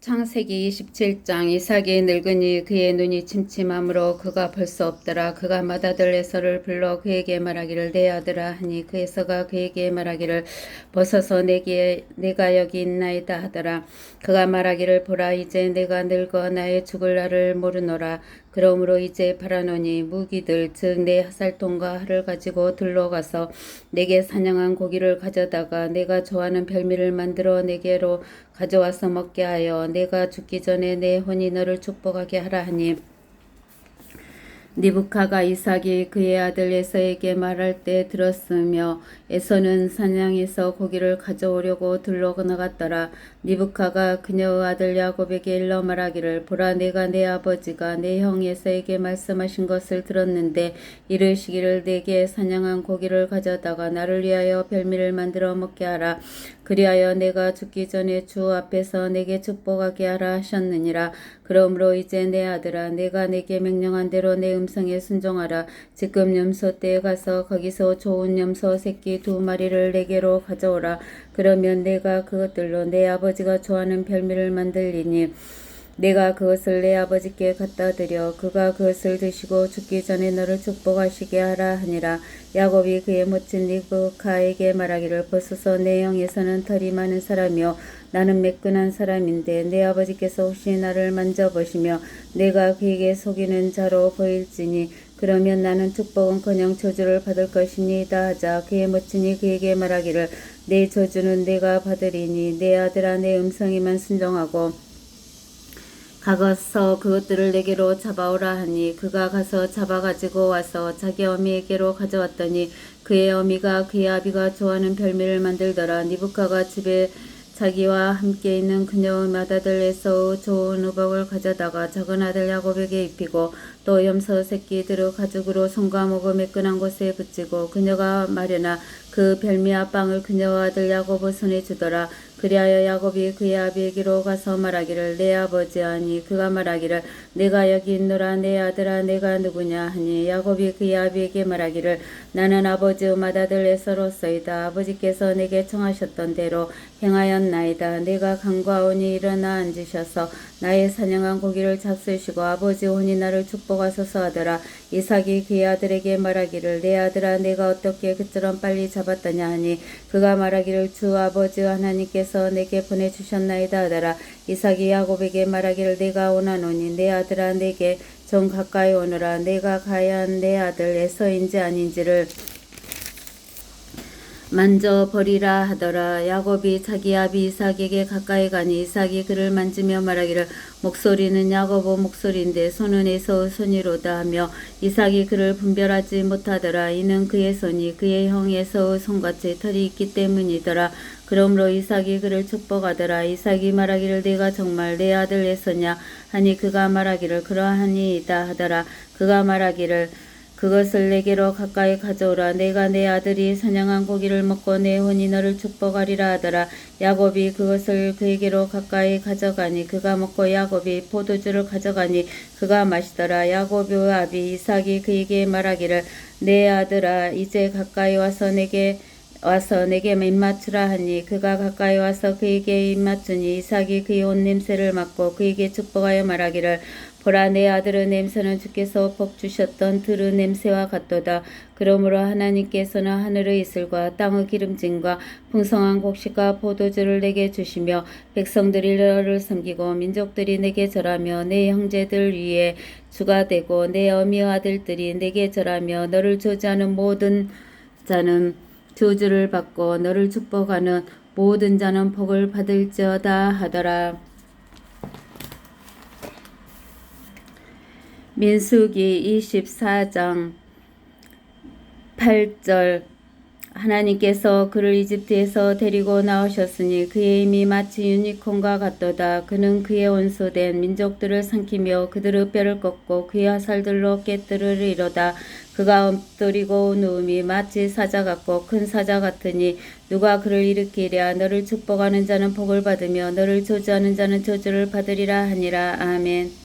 창세기 27장 이삭이 늙으니 그의 눈이 침침함으로 그가 볼 수 없더라. 그가 맏아들 에서를 불러 그에게 말하기를 내 아들아 하니 그 에서가 그에게 말하기를 벗어서 내게 내가 여기 있나이다 하더라. 그가 말하기를 보라. 이제 내가 늙어 나의 죽을 날을 모르노라. 그러므로 이제 바라노니 무기들 즉내 하살통과 활을 가지고 들러가서 내게 사냥한 고기를 가져다가 내가 좋아하는 별미를 만들어 내게로 가져와서 먹게 하여 내가 죽기 전에 내 혼이 너를 축복하게 하라 하니 니부카가 이삭이 그의 아들 에서에게 말할 때 들었으며 에서는 사냥에서 고기를 가져오려고 들러 나갔더라. 니부카가 그녀의 아들 야곱에게 일러 말하기를 보라 내가 내 아버지가 내 형 에서에게 말씀하신 것을 들었는데 이르시기를 내게 사냥한 고기를 가져다가 나를 위하여 별미를 만들어 먹게 하라. 그리하여 내가 죽기 전에 주 앞에서 내게 축복하게 하라 하셨느니라. 그러므로 이제 내 아들아 내가 내게 명령한 대로 내 음성에 순종하라. 지금 염소 떼에 가서 거기서 좋은 염소 새끼 두 마리를 내게로 가져오라. 그러면 내가 그것들로 내 아버지가 좋아하는 별미를 만들리니 내가 그것을 내 아버지께 갖다 드려 그가 그것을 드시고 죽기 전에 너를 축복하시게 하라 하니라. 야곱이 그의 모친 리브카에게 말하기를 벗어서. 내 영에서는 털이 많은 사람이요. 나는 매끈한 사람인데 내 아버지께서 혹시 나를 만져보시며 내가 그에게 속이는 자로 보일지니 그러면 나는 축복은커녕 저주를 받을 것이니이다 하자. 그의 모친이 그에게 말하기를 내 저주는 내가 받으리니 내 아들아 내 음성에만 순종하고 가서 그것들을 내게로 잡아오라 하니 그가 가서 잡아가지고 와서 자기 어미에게로 가져왔더니 그의 어미가 그의 아비가 좋아하는 별미를 만들더라 니부카가 집에 자기와 함께 있는 그녀의 맏아들 에서의 좋은 의복을 가져다가 작은 아들 야곱에게 입히고 또 염소 새끼들의 가죽으로 손과 목을 매끈한 곳에 붙이고 그녀가 마련한 그 별미와 빵을 그녀와 아들 야곱의 손에 주더라. 그리하여 야곱이 그의 아비에게로 가서 말하기를 내 아버지 하니 그가 말하기를 내가 여기 있노라 내 아들아 내가 누구냐 하니 야곱이 그의 아비에게 말하기를 나는 아버지의 맏아들 에서로서이다. 아버지께서 내게 청하셨던 대로 행하였나이다. 내가 강과 온이 일어나 앉으셔서 나의 사냥한 고기를 잡수시고 아버지 혼이 나를 축복하소서 하더라. 이삭이 그의 아들에게 말하기를 내 아들아 내가 어떻게 그처럼 빨리 잡았더냐 하니 그가 말하기를 주 아버지 하나님께서 내게 보내주셨나이다 하더라. 이삭이 야곱에게 말하기를 내가 원하노니 내 아들아 내게 좀 가까이 오너라. 내가 가야 한 내 아들 에서인지 아닌지를 만져 버리라 하더라. 야곱이 자기 아비 이삭에게 가까이 가니 이삭이 그를 만지며 말하기를 목소리는 야곱의 목소리인데 손은 에서의 손이로다 하며 이삭이 그를 분별하지 못하더라. 이는 그의 손이 그의 형 에서의 손같이 털이 있기 때문이더라. 그러므로 이삭이 그를 축복하더라. 이삭이 말하기를 내가 정말 내 아들 에서냐 하니 그가 말하기를 그러하니이다 하더라. 그가 말하기를 그것을 내게로 가까이 가져오라. 내가 내 아들이 사냥한 고기를 먹고 내 혼이 너를 축복하리라 하더라. 야곱이 그것을 그에게로 가까이 가져가니 그가 먹고 야곱이 포도주를 가져가니 그가 마시더라. 야곱의 아비 이삭이 그에게 말하기를 내 아들아 이제 가까이 와서 내게 와서 내게 입맞추라 하니 그가 가까이 와서 그에게 입맞추니 이삭이 그의 옷 냄새를 맡고 그에게 축복하여 말하기를 보라 내 아들의 냄새는 주께서 복 주셨던 들의 냄새와 같도다. 그러므로 하나님께서는 하늘의 이슬과 땅의 기름짐과 풍성한 곡식과 포도주를 내게 주시며 백성들이 너를 섬기고 민족들이 내게 절하며 내 형제들 위에 주가 되고 내 어미 아들들이 내게 절하며 너를 저주하는 모든 자는 저주를 받고 너를 축복하는 모든 자는 복을 받을지어다 하더라. 민수기 24장 8절 하나님께서 그를 이집트에서 데리고 나오셨으니 그의 힘이 마치 유니콘과 같도다. 그는 그의 원수된 민족들을 삼키며 그들의 뼈를 꺾고 그의 화살들로 깨뜨리리로다. 그가 엎드리고 누움이 마치 사자 같고 큰 사자 같으니 누가 그를 일으키랴 너를 축복하는 자는 복을 받으며 너를 저주하는 자는 저주를 받으리라 하니라. 아멘.